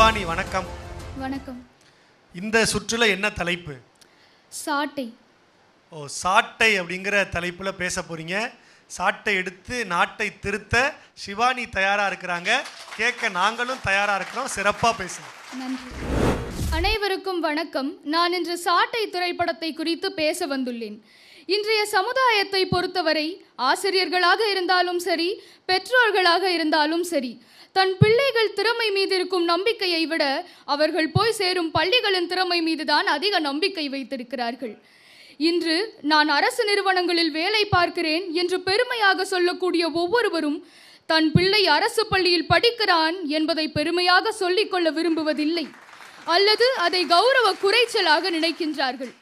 சிவானி வணக்கம். வணக்கம். இந்த சுற்றுல என்ன தலைப்பு? சாட்டை. ஓ சாட்டை அப்படிங்கிற தலைப்பில் பேச போறீங்க. சாட்டை எடுத்து நாட்டை திருத்த சிவானி தயாரா இருக்கிறாங்க. கேட்க நாங்களும் தயாரா இருக்கிறோம். சிறப்பா பேசுங்க. நன்றி. அனைவருக்கும் வணக்கம். நான் இன்று சாட்டை திரைப்படத்தை குறித்து பேச வந்துள்ளேன். இன்றைய சமுதாயத்தை பொறுத்தவரை ஆசிரியர்களாக இருந்தாலும் சரி பெற்றோர்களாக இருந்தாலும் சரி தன் பிள்ளைகள் திறமை மீது இருக்கும் நம்பிக்கையை விட அவர்கள் போய் சேரும் பள்ளிகளின் திறமை மீதுதான் அதிக நம்பிக்கை வைத்திருக்கிறார்கள். இன்று நான் அரசு நிறுவனங்களில் வேலை பார்க்கிறேன் என்று பெருமையாக சொல்லக்கூடிய ஒவ்வொருவரும் தன் பிள்ளை அரசு பள்ளியில் படிக்கிறான் என்பதை பெருமையாக சொல்லிக்கொள்ள விரும்புவதில்லை. அல்லது அதை கௌரவ குறைச்சலாக நினைக்கின்றார்கள்.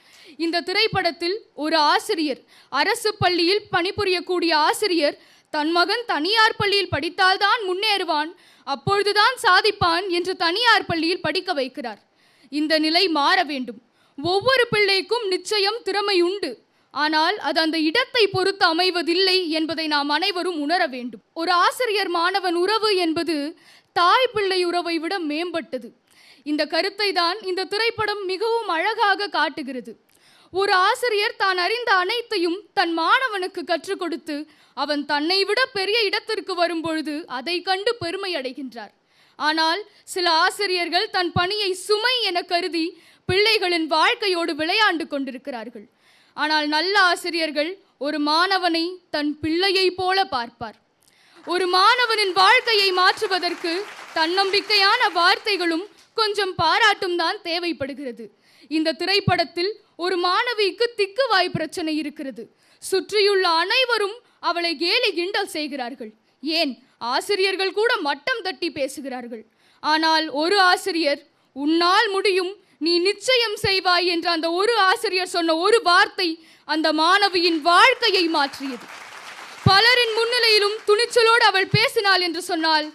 இந்த திரைப்படத்தில் ஒரு ஆசிரியர் அரசு பள்ளியில் பணிபுரியக்கூடிய ஆசிரியர் தன் மகன் தனியார் பள்ளியில் படித்தால்தான் முன்னேறுவான் அப்பொழுதுதான் சாதிப்பான் என்று தனியார் பள்ளியில் படிக்க வைக்கிறார். இந்த நிலை மாற வேண்டும். ஒவ்வொரு பிள்ளைக்கும் நிச்சயம் திறமை உண்டு. ஆனால் அது அந்த இடத்தை பொறுத்து அமைவதில்லை என்பதை நாம் அனைவரும் உணர வேண்டும். ஒரு ஆசிரியர் மாணவன் உறவு என்பது தாய் பிள்ளை உறவை விட மேம்பட்டது. இந்த கருத்தை தான் இந்த திரைப்படம் மிகவும் அழகாக காட்டுகிறது. ஒரு ஆசிரியர் தான் அறிந்த அனைத்தையும் தன் மாணவனுக்கு கற்றுக் கொடுத்து அவன் தன்னை விட பெரிய இடத்திற்கு வரும்பொழுது அதை கண்டு பெருமை அடைகின்றார். ஆனால் சில ஆசிரியர்கள் தன் பணியை சுமை என கருதி பிள்ளைகளின் வாழ்க்கையோடு விளையாண்டு கொண்டிருக்கிறார்கள். ஆனால் நல்ல ஆசிரியர்கள் ஒரு மாணவனை தன் பிள்ளையைப் போல பார்ப்பார். ஒரு மாணவனின் வாழ்க்கையை மாற்றுவதற்கு தன்னம்பிக்கையான வார்த்தைகளும் கொஞ்சம் பாராட்டும் தான் தேவைப்படுகிறது. இந்த திரைப்படத்தில் ஒரு மாணவிக்கு திக்குவாய் பிரச்சனை இருக்கிறது. சுற்றியுள்ள அனைவரும் அவளை கேலி கிண்டல் செய்கிறார்கள். ஏன்? ஆசிரியர்கள் கூட மட்டம் தட்டி பேசுகிறார்கள். ஆனால் ஒரு ஆசிரியர் உன்னால் முடியும் நீ நிச்சயம் செய்வாய் என்ற அந்த ஒரு ஆசிரியர் சொன்ன ஒரு வார்த்தை அந்த மாணவியின் வாழ்க்கையை மாற்றியது. பலரின் முன்னிலையிலும் துணிச்சலோடு அவள் பேசினாள் என்று சொன்னால்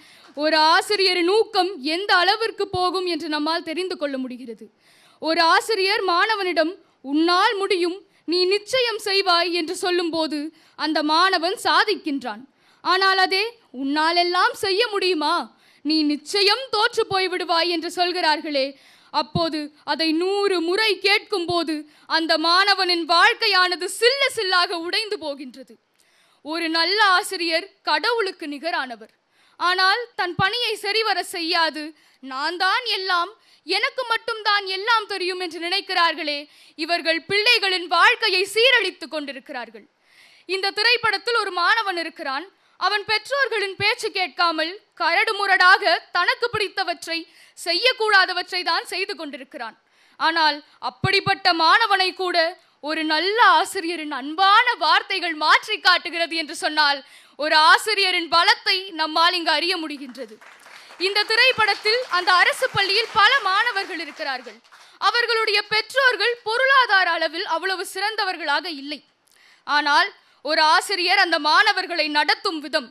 ஒரு ஆசிரியரின் ஊக்கம் எந்த அளவிற்கு போகும் என்று நம்மால் தெரிந்து கொள்ள முடிகிறது. ஒரு ஆசிரியர் மாணவனிடம் உன்னால் முடியும் நீ நிச்சயம் செய்வாய் என்று சொல்லும்போது அந்த மாணவன் சாதிக்கின்றான். ஆனால் அதே உன்னால் எல்லாம் செய்ய முடியுமா? நீ நிச்சயம் தோற்று போய் விடுவாய் என்று சொல்கிறார்களே. அப்போது அதை நூறு முறை கேட்கும்போது அந்த மாணவனின் வாழ்க்கையானது சில்ல சில்லாக உடைந்து போகின்றது. ஒரு நல்ல ஆசிரியர் கடவுளுக்கு நிகரானவர். ஆனால் தன் பணியை சரிவர செய்யாது. நான் தான் எல்லாம் எனக்கு மட்டும்தான் எல்லாம் தெரியும் என்று நினைக்கிறார்களே இவர்கள் பிள்ளைகளின் வாழ்க்கையை சீரழித்துக் கொண்டிருக்கிறார்கள். இந்த திரைப்படத்தில் ஒரு மாணவன் இருக்கிறான். அவன் பெற்றோர்களின் பேச்சு கேட்காமல் கரடு முரடாக தனக்கு பிடித்தவற்றை செய்யக்கூடாதவற்றை தான் செய்து கொண்டிருக்கிறான். ஆனால் அப்படிப்பட்ட மாணவனை கூட ஒரு நல்ல ஆசிரியரின் அன்பான வார்த்தைகள் மாற்றி காட்டுகிறது என்று சொன்னால் ஒரு ஆசிரியரின் பலத்தை நம்மால் இங்கு அறிய முடிகின்றது. இந்த திரைப்படத்தில் அந்த அரசு பள்ளியில் பல மாணவர்கள் இருக்கிறார்கள். அவர்களுடைய பெற்றோர்கள் பொருளாதார அளவில் அவ்வளவு சிறந்தவர்களாக இல்லை. ஆனால் ஒரு ஆசிரியர் அந்த மாணவர்களை நடத்தும் விதம்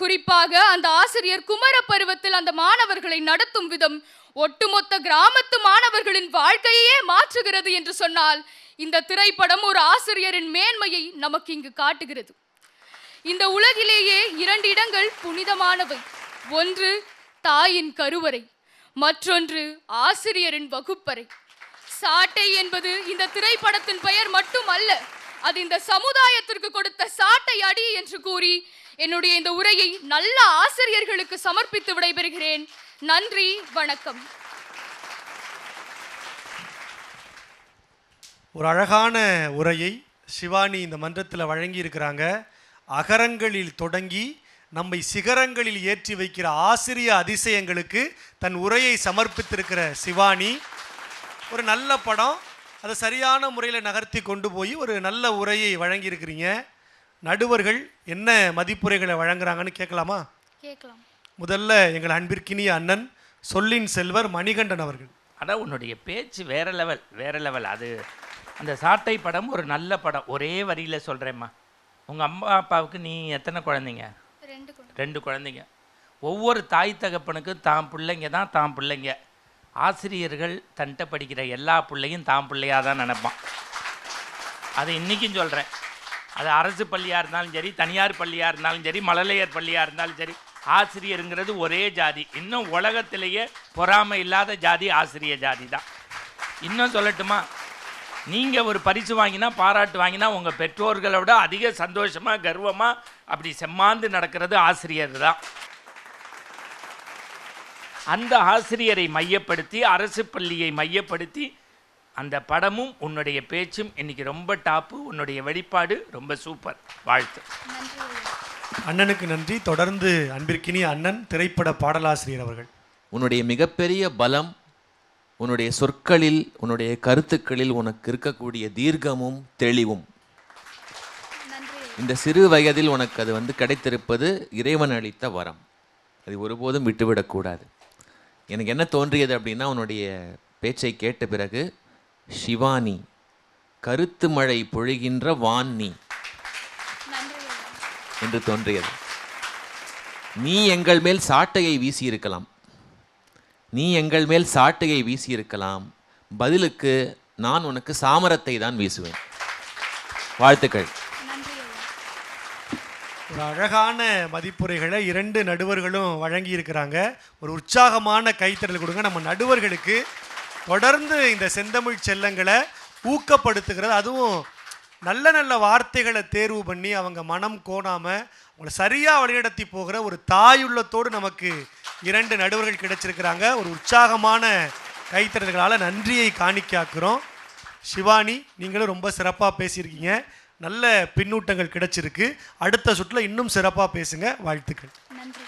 குறிப்பாக அந்த ஆசிரியர் குமர பருவத்தில் அந்த மாணவர்களை நடத்தும் விதம் ஒட்டுமொத்த கிராமத்து மாணவர்களின் வாழ்க்கையே மாற்றுகிறது என்று சொன்னால் இந்த திரைப்படம் ஒரு ஆசிரியரின் மேன்மையை நமக்கு இங்கு காட்டுகிறது. இந்த உலகிலேயே இரண்டு இடங்கள் புனிதமானவை. ஒன்று தாயின் கருவறை மற்றொன்று ஆசிரியரின் வகுப்பறை. சாட்டை என்பது இந்த திரைப்படத்தின் பெயர் மட்டும் அல்ல அது இந்த சமுதாயத்திற்கு கொடுத்த சாட்டை அடி என்று கூறி என்னுடைய இந்த உரையை நல்ல ஆசிரியர்களுக்கு சமர்ப்பித்து விடைபெறுகிறேன். நன்றி வணக்கம். ஒரு அழகான உரையை சிவானி இந்த மன்றத்தில் வழங்கி இருக்கிறாங்க அகரங்களில் தொடங்கி நம்மை சிகரங்களில் ஏற்றி வைக்கிற ஆசிரிய அதிசயங்களுக்கு தன் உரையை சமர்ப்பித்திருக்கிற சிவானி. ஒரு நல்ல படம். அதை சரியான முறையில் நகர்த்தி கொண்டு போய் ஒரு நல்ல உரையை வழங்கியிருக்கிறீங்க. நடுவர்கள் என்ன மதிப்புரைகளை வழங்குறாங்கன்னு கேட்கலாமா? கேட்கலாம். முதல்ல எங்கள் அன்பிற்கினிய அண்ணன் சொல்லின் செல்வர் மணிகண்டன் அவர்கள். அதான் உன்னுடைய பேச்சு வேற லெவல் வேற லெவல். அது அந்த சாட்டை படம் ஒரு நல்ல படம். ஒரே வரியில் சொல்கிறேம்மா உங்கள் அம்மா அப்பாவுக்கு நீ எத்தனை குழந்தைங்க? ரெண்டு ரெண்டு குழந்தைங்க. ஒவ்வொரு தாய் தகப்பனுக்கும் தான் பிள்ளைங்க தான் தான் பிள்ளைங்க. ஆசிரியர்கள் தன்ட்ட படிக்கிற எல்லா பிள்ளையும் தான் பிள்ளையாக தான் நினைப்பான். அதை இன்றைக்கும் சொல்கிறேன் அது அரசு பள்ளியாக இருந்தாலும் சரி தனியார் பள்ளியாக இருந்தாலும் சரி மழலையர் பள்ளியாக இருந்தாலும் சரி ஆசிரியருங்கிறது ஒரே ஜாதி. இன்னும் உலகத்திலேயே பொறாமை இல்லாத ஜாதி ஆசிரிய ஜாதி தான். இன்னும் சொல்லட்டுமா? நீங்கள் ஒரு பரிசு வாங்கினா பாராட்டு வாங்கினா உங்கள் பெற்றோர்களை விட அதிக சந்தோஷமாக கர்வமாக அப்படி செம்மாந்து நடக்கிறது ஆசிரியர் தான். அந்த ஆசிரியரை மையப்படுத்தி அரசு பள்ளியை மையப்படுத்தி அந்த படமும் உன்னுடைய பேச்சும் இன்னைக்கு ரொம்ப டாப்பு உன்னுடைய வெளிப்பாடு ரொம்ப சூப்பர் வாழ்த்து. அண்ணனுக்கு நன்றி. தொடர்ந்து அன்பிற்கினிய அண்ணன் திரைப்பட பாடலாசிரியர் அவர்கள். உன்னுடைய மிகப்பெரிய பலம் உன்னுடைய சொற்களில் உன்னுடைய கருத்துக்களில் உனக்கு இருக்கக்கூடிய தீர்க்கமும் தெளிவும். இந்த சிறு வயதில் உனக்கு அது வந்து கிடைத்திருப்பது இறைவன் அளித்த வரம். அது ஒருபோதும் விட்டுவிடக்கூடாது எனக்கு என்ன தோன்றியது அப்படின்னா உன்னுடைய பேச்சை கேட்ட பிறகு சிவானி கருத்து மழை பொழிகின்ற வான் நீ என்று தோன்றியது. நீ எங்கள் மேல் சாட்டையை வீசியிருக்கலாம். நீ எங்கள் மேல் சாட்டையை வீசியிருக்கலாம். பதிலுக்கு நான் உனக்கு சாமரத்தை தான் வீசுவேன். வாழ்த்துக்கள். ஒரு அழகான மதிப்புரைகளை இரண்டு நடுவர்களும் வழங்கி இருக்கிறாங்க ஒரு உற்சாகமான கைத்தறல் கொடுங்க. நம்ம நடுவர்களுக்கு தொடர்ந்து இந்த செந்தமிழ் செல்லங்களை ஊக்கப்படுத்துகிறது. அதுவும் நல்ல நல்ல வார்த்தைகளை தேர்வு பண்ணி அவங்க மனம் கோணாமல் அவங்களை சரியாக வழிநடத்தி போகிற ஒரு தாயுள்ளத்தோடு நமக்கு இரண்டு நடுவர்கள் கிடைச்சிருக்கிறாங்க. ஒரு உற்சாகமான கைத்தறல்களால் நன்றியை காணிக்காக்குறோம். சிவானி நீங்களும் ரொம்ப சிறப்பாக பேசியிருக்கீங்க. நல்ல பின்னூட்டங்கள் கிடைச்சிருக்கு. அடுத்த சுற்றில் இன்னும் சிறப்பாக பேசுங்க. வாழ்த்துக்கள். நன்றி.